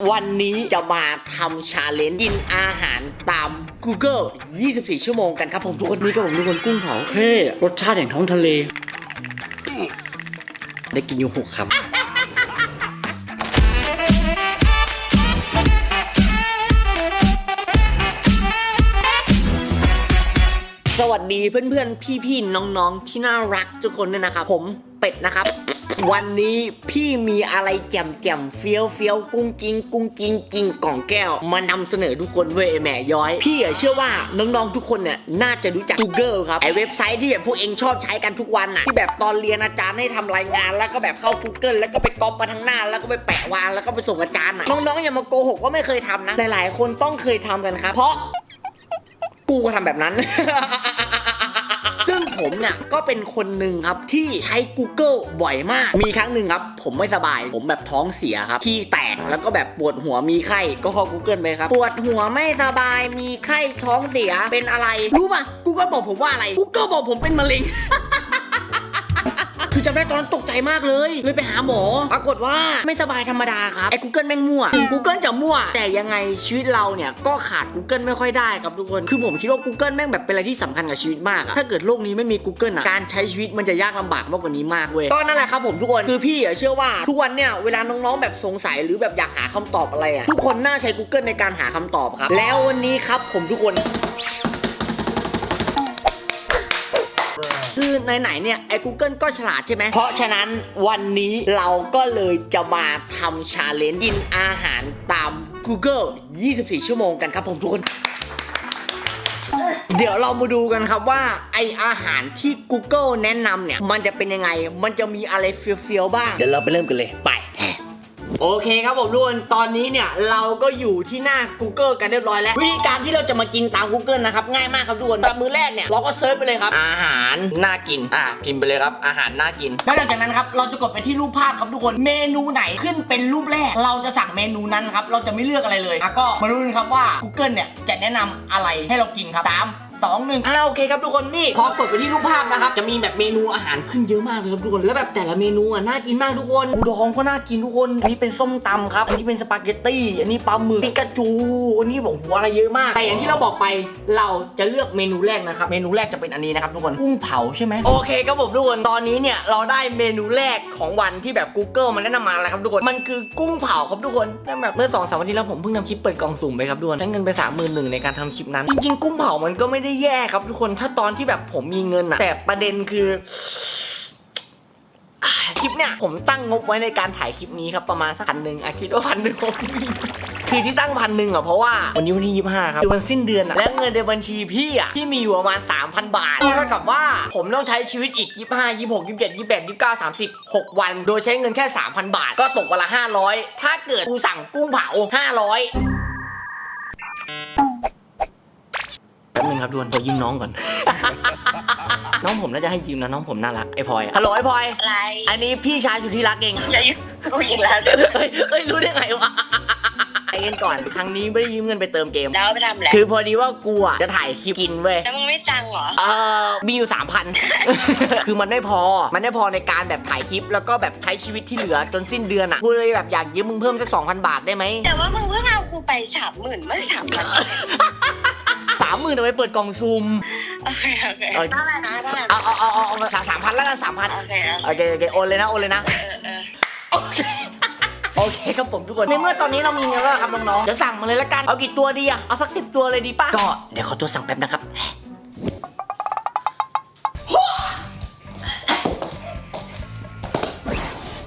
วันนี้จะมาทำชาเลนจ์กินอาหารตาม Google 24 ชั่วโมงกันครับผมทุกคนนี่ก็ผมทุกคนกุ้งเผาเท่รสชาติแห่งท้องทะเล ได้กินอยู่หกคำสวัสดีเพื่อนๆ พี่ๆ น้องๆ ที่น่ารักทุกคนด้วยนะครับผมเป็ดนะครับ วันนี้พี่มีอะไรแจ่มๆเฟี้ยวเฟี้ยวๆกุ้งกิ้งกุ้งกิ้งกิ้งกล่องแก้ว มานำเสนอทุกคนเว้ยแหม่ย้อย พี่อะเชื่อว่าน้องๆทุกคนเนี่ยน่าจะรู้จัก Google ครับไอเว็บไซต์ที่แบบพวกเองชอบใช้กันทุกวันน่ะที่แบบตอนเรียนอาจารย์ให้ทำรายงาน แล้วก็แบบเข้า Google แล้วก็ไปก๊อปมาทั้งหน้า แล้วก็ไปแปะวางแล้วก็ไปส่งอาจารย์น่ะน้องๆอย่ามาโกหกว่าไม่เคยทำนะหลายๆ คนต้องเคยทำกันครับเพราะกูก็ทำแบบนั้น ผมเนี่ยก็เป็นคนหนึ่งครับที่ใช้ Google บ่อยมาก มีครั้งหนึ่งครับ ผมไม่สบาย ผมแบบท้องเสียครับที่แตกแล้วก็แบบปวดหัวมีไข้ก็เข้า Google ไปครับปวดหัวไม่สบายมีไข้ท้องเสียเป็นอะไร รู้ป่ะ Google บอกผมว่าอะไร Google บอกผมเป็นมะเร็ง จำได้ตอนตกใจมากเลย เลยไปหาหมอ ปรากฏว่าไม่สบายธรรมดาครับไอ้ Google แม่งมั่ว Google จะมั่ว แต่ยังไงชีวิตเราเนี่ยก็ขาด Google ไม่ค่อยได้ครับทุกคน คือผมคิดว่า Google แม่งแบบเป็นอะไรที่สำคัญกับชีวิตมากอะถ้าเกิดโลกนี้ไม่มี Google อะการใช้ชีวิตมันจะยากลำบากมากกว่านี้มากเว้ยก็นั่นแหละครับผมทุกคนคือพี่เชื่อว่าทุกวันเนี่ยเวลาน้องๆแบบสงสัยหรือแบบอยากหาคำตอบอะไรอะทุกคนน่าใช้ Google ในการหาคำตอบครับ แล้ววันนี้ครับผมทุกคน ไหนๆเนี่ยไอ้ Google ก็ฉลาดใช่ไหมเพราะฉะนั้นวันนี้เราก็เลยจะมาทำชาเลนจ์กินอาหารตาม Google 24 ชั่วโมงกันครับผมทุกคน เดี๋ยวเรามาดูกันครับว่าไออาหารที่ Google แนะนำเนี่ย มันจะเป็นยังไง มันจะมีอะไรเฟี้ยวๆบ้าง เดี๋ยวเราไปเริ่มกันเลยไป โอเคครับผมทุกคนตอนนี้เนี่ยเราก็อยู่ที่หน้า Google กันเรียบร้อยแล้ว วิธีการที่เราจะมากินตาม Google นะครับง่ายมากครับทุกคนแบบมือแรกเนี่ยเราก็เซิร์ชไปเลยครับ อาหารน่ากินอะพิมพ์ไปเลยครับอาหารน่ากินแล้วหลังจากนั้นครับเราจะกดไปที่รูปภาพครับทุกคนเมนูไหนขึ้นเป็นรูปแรก เราจะสั่งเมนูนั้นครับเราจะไม่เลือกอะไรเลยแล้วก็มาดูกันครับว่า Google เนี่ยจะแนะนำอะไรให้เรากินครับตาม สองหนึ่งอ่าโอเคครับทุกคนนี่พอกดไปที่รูปภาพนะครับจะมีแบบเมนูอาหารขึ้นเยอะมากเลยครับทุกคนแล้วแบบแต่ละเมนูอะน่ากินมากทุกคนอูดองก็น่ากินทุกคนอันนี้เป็นส้มตำครับอันนี้เป็นสปาเกตตี้อันนี้ปลาหมึกปิกาจูอันนี้บอกหัวอะไรเยอะมากแต่อย่างที่เราบอกไปเราจะเลือกเมนูแรกนะครับเมนูแรกจะเป็นอันนี้นะครับทุกคนกุ้งเผาใช่ไหมโอเคครับผมทุกคนตอนนี้เนี่ยเราได้เมนูแรกของวันที่แบบ Google มันแนะนำมาแล้วครับทุกคนมันคือกุ้งเผาครับทุกคนแต่แบบเมื่อสองสามวันที่แล้วผมเพิ่งทำคลิปเปิดกล่องสุ่มไปครับทุกคนใช้เงินไปสามหมื่นหนึ่งในการทำคลิปนั้นจริงๆกุ้งเผามันก็ไม่ได้แย่ครับทุกคนถ้าตอนที่แบบผมมีเงินอะแต่ประเด็นคือคลิปเนี่ยผมตั้งงบไว้ในการถ่ายคลิปนี้ครับประมาณสักพันหนึ่งอะคิดว่าพันหนึ่งคือที่ตั้งพันหนึ่งอะเพราะว่าวันนี้วันที่ยี่ห้าครับคือวันสิ้นเดือนอะและเงินในบัญชีพี่อะพี่มีอยู่ประมาณสามพันบาทเท่ากับว่าผมต้องใช้ชีวิตอีกยี่ห้ายี่หกยี่เจ็ดยี่แปดยี่เก้าสามสิบหกวัน โดยใช้เงินแค่สามพันบาท ก็ตกวันละห้าร้อยถ้าเกิดกูสั่งกุ้งเผาห้าร้อย ป๊บนึงครับทุกคนขอยืมน้องก่อน น้องผมน่าจะให้ยืมนะน้องผมน่ารักไอ้พลอยอะฮัลโหลไอ้พลอย อะไรอันนี้พี่ชายสุดที่รักเอง อย่ายุ่งกูอีกแล้วเอ้ยเอ้ยรู้ได้ไงวะไอ้เองก่อน ครั้งนี้ไม่ได้ยืมเงินไปเติมเกม แล้วไปทำอะไรคือพอดีว่ากูอะจะถ่ายคลิปกินเว้ย แล้วมึงไม่จังเหรอ เอ่อมีอยู่สามพัน คือมันไม่พอ มันไม่พอในการแบบถ่ายคลิปแล้วก็แบบใช้ชีวิตที่เหลือจนสิ้นเดือนอะกูเลยแบบอยากยืมมึงเพิ่มสักสองพันบาทได้ไหม แต่ว่ามึงเพิ่งเอากูไปสามหมื่นเมื่อสามวันสาม หมื่นเอาไปเปิดกล่องซุ่มโอเคโอเคเอาเท่าไหร่นะเท่าไหร่เอาเอาเอาเอาเอาสามสามพันแล้วกันสามพันโอเคนะโอเคโอเคโอนเลยนะโอนเลยนะเออเออโอเคโอเคครับผมทุกคนในเมื่อตอนนี้เรามีเงินแล้วครับน้องๆเดี๋ยวสั่งมาเลยละกันเอากี่ตัวดีอะเอาสักสิบตัวเลยดีป่ะก็เดี๋ยวขอตัวสั่งแป๊บนะครับ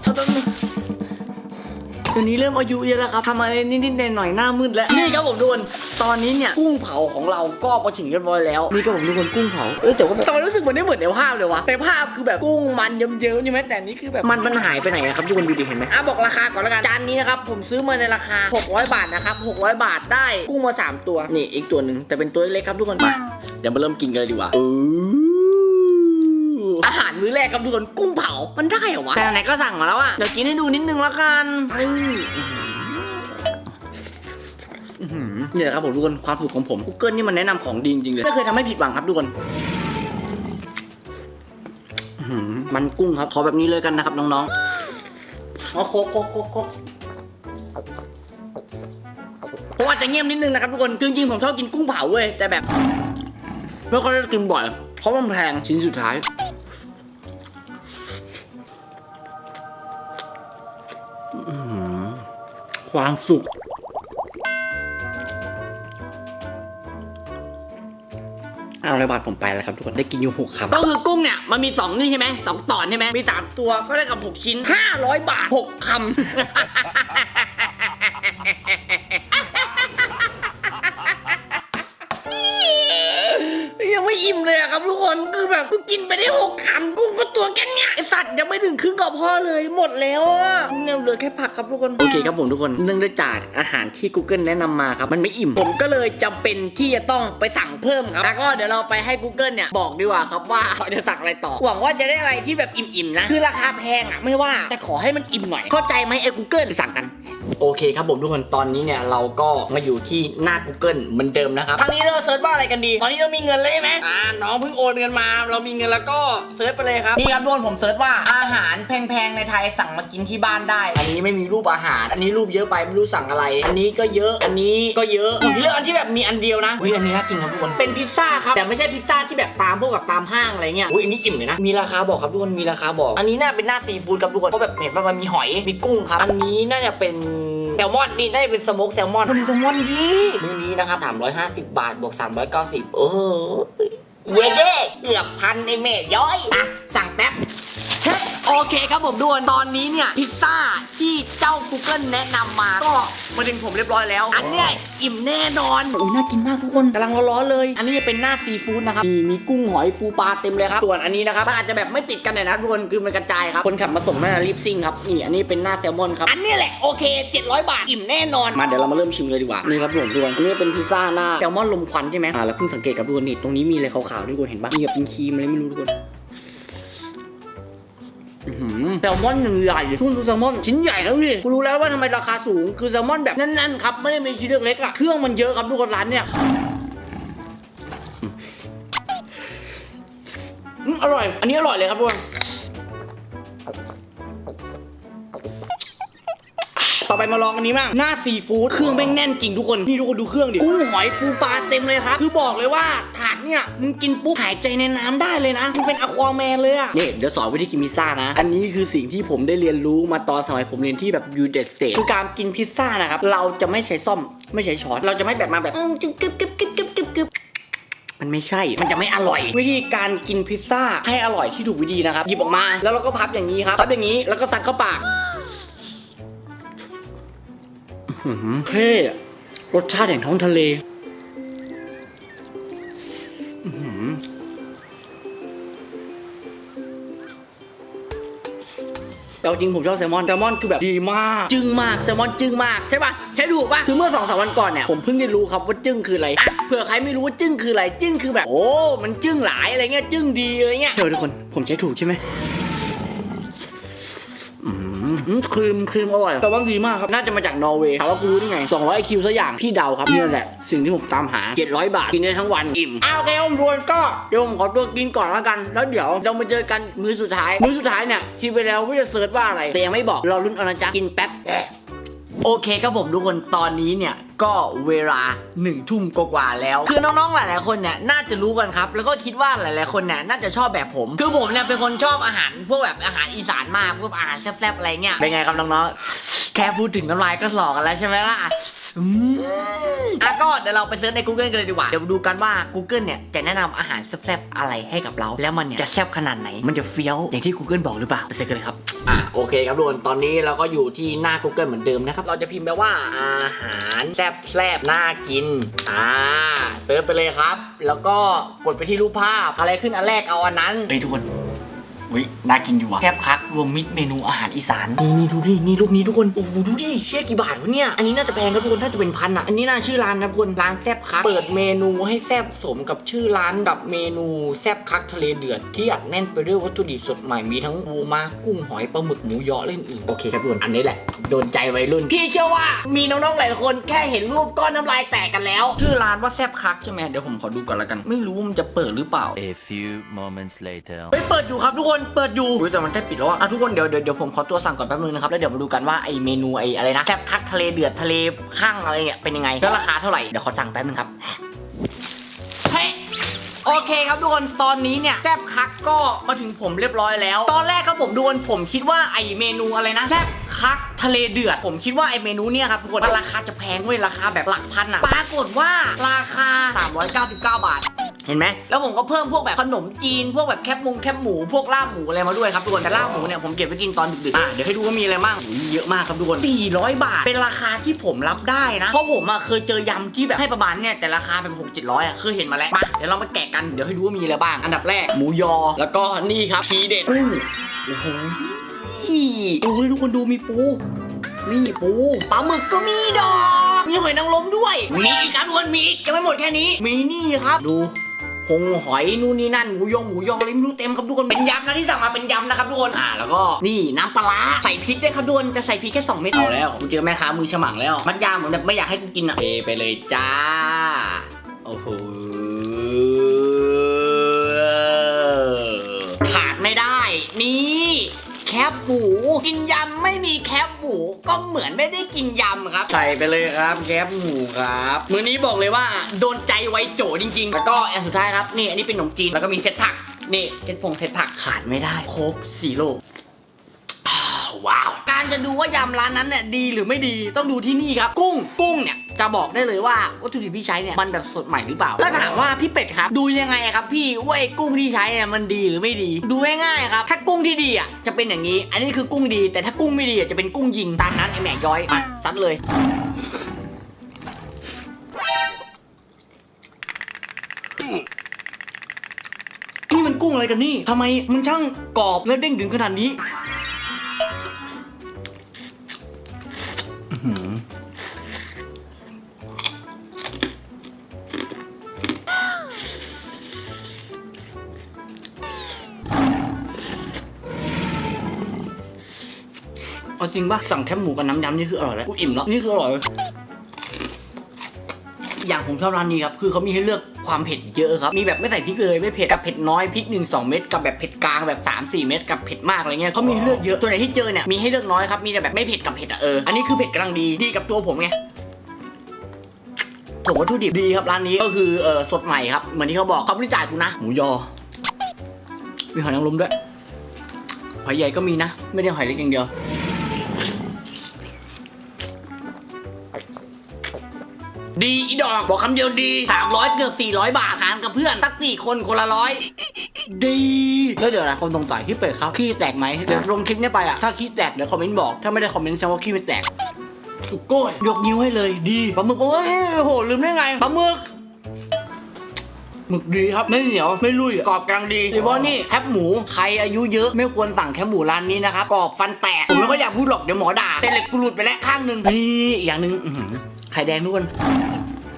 เอาแป๊บนึงเดี๋ยวนี้เริ่มอายุเยอะแล้วครับทำอะไรนิดๆหน่อยๆหน้ามืดแล้วนี่ครับผมทุกคน ตอนนี้เนี่ยกุ้งเผาของเราก็มาถึงเรียบร้อยแล้วนี่ก็ผมทุกคนกุ้งเผาเออแต่ว่าแบบทำไมรู้สึกเหมือนไม่เหมือนในภาพเลยวะในภาพคือแบบกุ้งมันเยิ้มๆใช่ไหมแต่อันนี้คือแบบมันมันหายไปไหนอะครับทุกคนดูดิเห็นไหมอะบอกราคาก่อนละกันจานนี้นะครับผมซื้อมาในราคา 600 บาทนะครับ600 บาทได้กุ้งมาสามตัวนี่อีกตัวหนึ่งแต่เป็นตัวเล็กๆครับทุกคนมาเดี๋ยวมาเริ่มกินกันเลยดีกว่าอาหารมื้อแรกครับทุกคนกุ้งเผามันได้เหรอวะแต่ไหนๆก็สั่งมาแล้วอะเดี๋ยวกินให้ดูนิดนึงแล้วกัน เนี่แหละครับผมทุกคนความสุขของผม Google นี่มันแนะนำของดีจริงเลยไม่เคยทำให้ผิดหวังครับทุกคนมันกุ้งครับขอแบบนี้เลยกันนะครับน้องๆโอ้โคโคโคโคกผมอาจจะเงียบนิดนึงนะครับทุกคนจริงๆผมชอบกินกุ้งเผาเว้ยแต่แบบไม่ค่อยได้กินบ่อย เพราะมันแพงชิ้นสุดท้ายความสุข เอาเลยบาทผมไปแล้วครับทุกคนได้กินอยู่หกคำก็คือกุ้งเนี่ยมันมีสองนี่ใช่ไหมสองตอนใช่ไหมมีสามตัวก็ได้กับหกชิ้นห้าร้อยบาทหกคำยังไม่อิ่มเลยอะครับทุกคนคื แบบกูกินไปได้หกคำกุ้งก็ตัวแค่เนี้ยไอสัตว์ยังไม่ถึงครึ่งกับพ่อเลยหมดแล้วอะเนี่ยเหลือแค่ผักครับทุกคนโอเคครับผมทุกคนเนื่องด้วยจากอาหารที่ Google แนะนำมาครับมันไม่อิ่ม ผมก็เลยจำเป็นที่จะต้องไปสั่งเพิ่มครับแล้วก็เดี๋ยวเราไปให้ Google เนี่ยบอกดีกว่าครับว่าเขาจะสั่งอะไรต่อ หวังว่าจะได้อะไรที่แบบอิ่มๆนะคือราคาแพงอะไม่ว่าแต่ขอให้มันอิ่มหน่อยเข้าใจไหมไอ้ Google ไปสั่งกันโอเคครับผมทุกคนตอนนี้เนี่ยเราก็มาอยู่ที่หน้า Google เหมือนเดิมนะครับครั้งนี้เราเซิร์ชว่าอะไรกันดี ตอนนี้เรามีเงินเลยใช่ไหมอ่าน้องเพิ่งโอนเงินมาเรามีเงินแล้วก็เซิร์ชไปเลยครับ นี่ครับทุกคนผมเซิร์ชว่าอาหารแพงๆในไทยสั่งมากินที่บ้านได้ อันนี้ไม่มีรูปอาหาร อันนี้รูปเยอะไปไม่รู้สั่งอะไร อันนี้ก็เยอะ อันนี้ก็เยอะผมเลือกอันที่แบบมีอันเดียวนะอุ้ยอันนี้น่ากินครับทุกคนเป็นพิซซ่าครับแต่ไม่ใช่พิซซ่าที่แบบตามพวกแบบตามห้างอะไรเงี้ยอุ้ยอันนี้อิ่มเลยนะมีราคาบอกครับทุกคนมีราคาบอก อันนี้น่าเป็นหน้าซีฟู้ดครับทุกคนเพราะแบบเห็นว่ามันมีหอยมีกุ้งครับอันนี้น่าจะเป็นแซลมอนนี่น่าจะเป็นสโมกแซลมอนดูแซลมอนดีมื้อนี้นะครับ350 บาทบวก390โอ้ เยเด้เกือบพันไอเมย์ย้อยอะสั่งแป๊บ โอเคครับผมทุกคนตอนนี้เนี่ยพิซซ่าที่เจ้า Google แนะนำมาก็มาถึงผมเรียบร้อยแล้ว อันเนี้ยอิ่มแน่นอนโอ้ยน่ากินมากทุกคนกำลังร้อนๆเลย อันนี้จะเป็นหน้าซีฟู้ดนะครับมีมีกุ้งหอยปูปลาเต็มเลยครับส่วนอันนี้นะครับมันอาจจะแบบไม่ติดกันเลยนะทุกคนคือมันกระจายครับคนขับมาส่งน่าจะรีบซิ่งครับนี่อันนี้เป็นหน้าแซลมอนครับอันนี้แหละโอเค 700 บาทอิ่มแน่นอนมาเดี๋ยวเรามาเริ่มชิมเลยดีกว่านี่ครับผมทุกคนอันนี้เป็นพิซซ่าหน้าแซลมอนลมควันใช่ไหมอ่าแล้วเพิ่งสังเกตกับทุกคนนี่ตรงนี้มีอะไรขาวๆด้วยทุกคนเห็นปะมีแบบเป็นครีมอะไรไม่รู้ทุกคนอื้อหือ แซลมอนหนึ่งใหญ่ทุ่งดูแซลมอนชิ้นใหญ่แล้วพี่กูรู้แล้วว่าทำไมราคาสูง คือแซลมอนแบบแน่นๆครับ ไม่ได้มีชิ้นเล็กๆอะเครื่องมันเยอะครับทุกคนร้านเนี่ยอร่อย อันนี้อร่อยเลยครับทุกคนต่อไปมาลองอันนี้บ้างหน้าซีฟู้ดเครื่องแม่งแน่นจริงทุกคน นี่ทุกคนดูเครื่องดิกุ้งหอยปูปลาเต็มเลยครับ คือบอกเลยว่า เนี่ย มึงกินปุ๊บหายใจในน้ำได้เลยนะ มึงเป็นอควาแมนเลยอะนี่เดี๋ยวสอนวิธีกินพิซซ่านะ อันนี้คือสิ่งที่ผมได้เรียนรู้มาตอนสมัยผมเรียนที่แบบยูเดสเตคือการกินพิซซ่านะครับ เราจะไม่ใช้ซ่อม ไม่ใช้ช้อน เราจะไม่แบบมาแบบอืมกึบกึบกึบกึบกึบกึบกึบมันไม่ใช่ มันจะไม่อร่อย วิธีการกินพิซซ่าให้อร่อยที่ถูกวิธีนะครับ หยิบออกมา แล้วเราก็พับอย่างนี้ครับ พับอย่างนี้ แล้วก็ซัดเข้าปากอื้อหือเท่อะรสชาติแห่งท้องทะเล เอาจริงผมชอบแซลมอนแซลมอนคือแบบดีมาก จึ้งมากแซลมอนจึ้งมากใช่ปะใช่ถูกปะคือเมื่อสองสามวันก่อนเนี่ยผมเพิ่งได้รู้ครับว่าจึ้งคืออะไรอะเผื่อใครไม่รู้ว่าจึ้งคืออะไรจึ้งคือแบบโอ้มันจึ้งหลายอะไรเงี้ยจึ้งดีอะไรเงี้ยเดี๋ยวทุกคนผมใช้ถูกใช่ไหม อืมครีมครีมอร่อย แต่ว่าดีมากครับ น่าจะมาจากนอร์เวย์ถามว่ากูรู้ได้ไง200 IQ สักอย่าง พี่เดาครับนี่แหละ สิ่งที่ผมตามหา 700 บาท กินได้ทั้งวันอิ่มอ้าวโอเคผมรวนก็เดี๋ยวผมขอตัวกินก่อนแล้วกัน แล้วเดี๋ยวเรามาเจอกันมื้อสุดท้าย มื้อสุดท้ายเนี่ยคิดไปแล้วว่าจะเซิร์ชว่าอะไรแต่ยังไม่บอกรอรุ่นเอานะจ๊ะกินแป๊บ โอเคครับผมทุกคนตอนนี้เนี่ยก็เวลาหนึ่งทุ่มกว่าแล้ว คือน้องๆ หลายๆ คนเนี่ยน่าจะรู้กันครับ แล้วก็คิดว่าหลายๆ คนเนี่ยน่าจะชอบแบบผม คือผมเนี่ยเป็นคนชอบอาหารพวกแบบอาหารอีสานมากพวกอาหารแซ่บๆ อะไรเงี้ย เป็นไงครับน้องๆ แค่พูดถึงน้ำลายก็หลอกกันแล้วใช่ไหมล่ะ อืมอะก็เดี๋ยวเราไปเซิร์ชใน Google กันเลยดีกว่า เดี๋ยวดูกันว่า Google เนี่ยจะแนะนำอาหารแซ่บๆอะไรให้กับเรา แล้วมันเนี่ยจะแซ่บขนาดไหน มันจะเฟี้ยวอย่างที่ Google บอกหรือเปล่า ไปเซิร์ชกันเลยครับ อะโอเคครับทุกคนตอนนี้เราก็อยู่ที่หน้า Google เหมือนเดิมนะครับ เราจะพิมพ์ไปว่าอาหารแซ่บแซบน่ากิน อ่าเซิร์ชไปเลยครับ แล้วก็กดไปที่รูปภาพอะไรขึ้นอันแรกเอาอันนั้น เฮ้ยทุกคน วิน่ากินอยู่ว่ะแซ่บคักรวมมิตรเมนูอาหารอีสานนี่นี่ดูดินี่รูปนี้ทุกคนโอ้โหดูดิเชี่ยกี่บาทวะเนี่ยอันนี้น่าจะแพงครับทุกคนน่าจะเป็นพันอะอันนี้น่าชื่อร้านครับทุกคนร้านแซ่บคักเปิดเมนูให้แซ่บสมกับชื่อร้านแบบเมนูแซ่บคักทะเลเดือดที่อัดแน่นไปด้วยวัตถุดิบสดใหม่มีทั้งปูม้ากุ้งหอยปลาหมึกหมูยอและอื่นๆโอเคครับทุกคนอันนี้แหละโดนใจวัยรุ่นพี่เชื่อว่ามีน้องๆหลายคนแค่เห็นรูปก้อนน้ำลายแตกกันแล้ว ชื่อร้านว่าแซ่บคักใช่ไหมเดี๋ยวผมขอดูก่อนละกัน ไม่รู้ว่ามันจะเปิดหรือเปล่า A few moments later. ไปเปิดอยู่ครับทุกคนเปิดอยู่อุ๊ยแต่มันได้ปิดแล้วอะอะทุกคนเดี๋ยวเดี๋ยวเดี๋ยวผมขอตัวสั่งก่อนแป๊บนึงนะครับแล้วเดี๋ยวมาดูกันว่าไอเมนูไออะไรนะแคบคัดทะเลเดือดทะเลข้างอะไรเนี่ยเป็นยังไงแล้วราคาเท่าไหร่เดี๋ยวขอสั่งแป๊บนึงครับเฮ้ยโอเคครับทุกคน ตอนนี้เนี่ยแซบคักก็มาถึงผมเรียบร้อยแล้ว ตอนแรกครับผมดูผมคิดว่าไอเมนูอะไรนะแซบคักทะเลเดือด ผมคิดว่าไอเมนูเนี่ยครับทุกคนราคาจะแพงเว้ยราคาแบบหลักพันอะปรากฏว่าราคา 399 บาท เห็นไหมแล้วผมก็เพิ่มพวกแบบขนมจีน พวกแบบแคบมุงแคบหมู พวกลาบหมูอะไรมาด้วยครับทุกคนแต่ลาบหมูเนี่ยผมเก็บไว้กินตอนดึกๆอะเดี๋ยวให้ดูว่ามีอะไรบ้างอุ๊ยเยอะมากครับทุกคน400 บาท เป็นราคาที่ผมรับได้นะ เพราะผมอะเคยเจอยำที่แบบให้ประมาณเนี่ยแต่ราคาเป็น6 700อะเคยเห็นมาแล้วมาเดี๋ยวเรามาแกะกันเดี๋ยวให้ดูว่ามีอะไรบ้าง อันดับแรกหมูยอ แล้วก็นี่ครับทีเด็ดกุ้งโอ้โหดูให้ทุกคนดูมีปูนี่ปูปลาหมึกก็มีดอก มีหอยนางรมด้วย มีอีกครับทุกคนมีอีกจะไม่หมดแค่นี้ มีนี่ครับ ดู งหอยนู่นนี่นั่นหมูยองหมูยออะไรไม่รู้เต็มครับทุกคนเป็นยำนะที่สั่งมาเป็นยำนะครับทุกคนอ่าแล้วก็นี่น้ำปลาร้าใส่พริกด้วยครับทุกคนจะใส่พริกแค่2เม็ดเอาแล้วกูเจอแม่ค้ามือฉมังแล้ว มัดยาเหมือนแบบไม่อยากให้กูกินอะเทไปเลยจ้าโอ้โห บหมู กินยำไม่มีแคบหมู ก็เหมือนไม่ได้กินยำครับ ใส่ไปเลยครับแคบหมูครับมื้อนี้บอกเลยว่าโดนใจไวโจจริงๆ แล้วก็อันสุดท้ายครับนี่อันนี้เป็นขนมจีนแล้วก็มีเซตผักนี่เซตพงเซตผักขาดไม่ได้โค้กซีโร่อ้าวว้าว การจะดูว่ายำร้านนั้นเนี่ยดีหรือไม่ดีต้องดูที่นี่ครับ กุ้งกุ้งเนี่ย จะบอกได้เลยว่าวัตถุดิบที่ใช้เนี่ยมันแบบสดใหม่หรือเปล่า แล้วถามว่าพี่เป็ดครับ ดูยังไงอะครับพี่ว่าไอ้กุ้งที่ใช้เนี่ยมันดีหรือไม่ดี ดูง่ายๆครับ ถ้ากุ้งที่ดีอะจะเป็นอย่างนี้ อันนี้คือกุ้งดี แต่ถ้ากุ้งไม่ดีอะจะเป็นกุ้งยิงตามนั้นไอ้แหม่ย้อยมาซัดเลยนี่มันกุ้งอะไรกันนี่ทำไมมันช่างกรอบและเด้งดึงขนาดนี้ เอาจริงป่ะสั่งแคบหมูกับน้ำยำนี่คืออร่อยแล้วกูอิ่มแล้วนี่คืออร่อยเลยอย่างผมชอบร้านนี้ครับ คือเขามีให้เลือกความเผ็ดเยอะครับ มีแบบไม่ใส่พริกเลยไม่เผ็ด กับเผ็ดน้อยพริก1 2 เม็ด กับแบบเผ็ดกลางแบบ 3 4 เม็ด กับเผ็ดมากอะไรเงี้ยเขามีให้เลือกเยอะ ตัวไหนที่เจอเนี่ย มีให้เลือกน้อยครับ มีแต่แบบไม่เผ็ดกับเผ็ดอะเออ อันนี้คือเผ็ดกำลังดี ดีกับตัวผมไงผมวัตถุดิบดีครับร้านนี้ก็คือเออสดใหม่ครับ เหมือนที่เขาบอกเขาไม่ได้จ่ายกูนะ หมูยอ มีหอยนางรมด้วย หอยใหญ่ก็มีนะ ไม่ได้หอยเล็กอย่างเดียว ดีอีดอกบอกคำเดียวดี 300 เกือบ 400 บาททานกับเพื่อนตักสี่คนคนละร้อยดีแล้วเดี๋ยวนะคนสงสัยที่เป็ดครับขี้แตกไหมเดี๋ยวลงคลิปเนี้ยไปอะถ้าขี้แตกเดี๋ยวคอมเมนต์บอกถ้าไม่ได้คอมเมนต์แสดงว่าขี้ไม่แตกสุโก้ยยกนิ้วให้เลยดีปลาหมึกโอ้ยโหลืมได้ไงปลาหมึกหมึกดีครับไม่เหนียวไม่ลุยกรอบกลางดีโดยเฉพาะนี่แคบหมูใครอายุเยอะไม่ควรสั่งแคบหมูร้านนี้นะครับกรอบฟันแตกผมไม่ค่อยอยากพูดหรอกเดี๋ยวหมอด่าแต่เหล็กกูหลุดไปแล้วข้างหนึ่งนี่อีกอย่างหนึ่งอื้อหือ ไข่แดงนู่น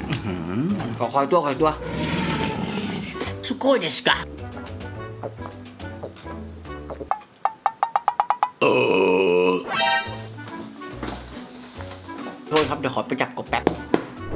อื้อหือขอคอยตัวคอยตัวสุโก้ยเดสกาโทษครับเดี๋ยวขอไปจับกบแป๊บ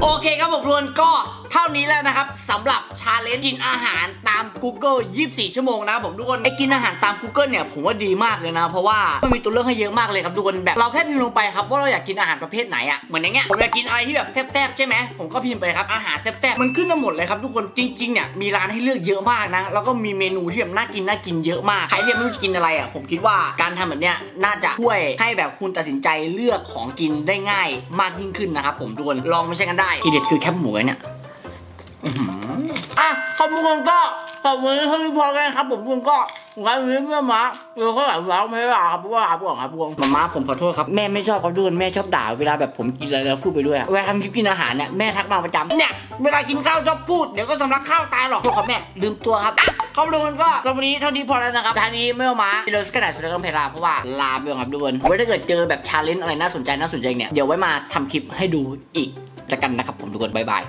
โอเคครับผมทุกคนก็เท่านี้แล้วนะครับสำหรับชาเลนจ์กินอาหารตาม Google 24 ชั่วโมงนะครับผมทุกคนไอ้กินอาหารตาม Google เนี่ยผมว่าดีมากเลยนะ เพราะว่ามันมีตัวเลือกให้เยอะมากเลยครับทุกคนแบบเราแค่พิมพ์ลงไปครับว่าเราอยากกินอาหารประเภทไหนอะ่ะเหมือนอย่างเงี้ยผมอยากกินอะไรที่แบบแซ่บๆใช่ไหมผมก็พิมพ์ไปครับอาหารแซ่บๆมันขึ้นมาหมดเลยครับทุกคนจริงๆเนี่ยมีร้านให้เลือกเยอะมากนะแล้วก็มีเมนูที่แบบน่ากินน่ากินเยอะมากใครที่ไม่รู้จะกินอะไรอะผมคิดว่าการทำแบบเนี้ยน่าจะช่วยให้แบบคุณตัดสินใจเลือกของกินได้ง่าย มากยิ่งขึ้นนะครับผมทุกคนลองมาใช้กันได้ทีเด็ดคือแคบหมูเนี่ย อะขอบคุณก็ขอบคุณที่พี่พอกันครับ ผมทุกคนก็งานนี้เพื่อนมาเออเขาหลายแล้วไม่ได้ครับเพราะว่าครับพวกครับพวกมาม่าผมขอโทษครับแม่ไม่ชอบเขาด้วยแม่ชอบด่าเวลาแบบผมกินอะไรแล้วพูดไปด้วยเวลาทำคลิปกินอาหารเนี่ยแม่ทักมาประจำเนี่ยเวลากินข้าวชอบพูดเดี๋ยวก็สำลักข้าวตายหรอกโทษครับแม่ลืมตัวครับขอบคุณก็สำหรับวันนี้เท่านี้พอแล้วนะครับทางนี้ไม่เอามาเดี๋ยวสกัดสุดแล้วก็เพลาเพราะว่าลาไปก่อนครับทุกคนไว้ถ้าเกิดเจอแบบชาเลนจ์อะไรน่าสนใจน่าสนใจเนี่ยเดี๋ยวไว้มาทำคลิปให้ดูอีกแล้วกันนะครับผมทุกคนบ๊ายบาย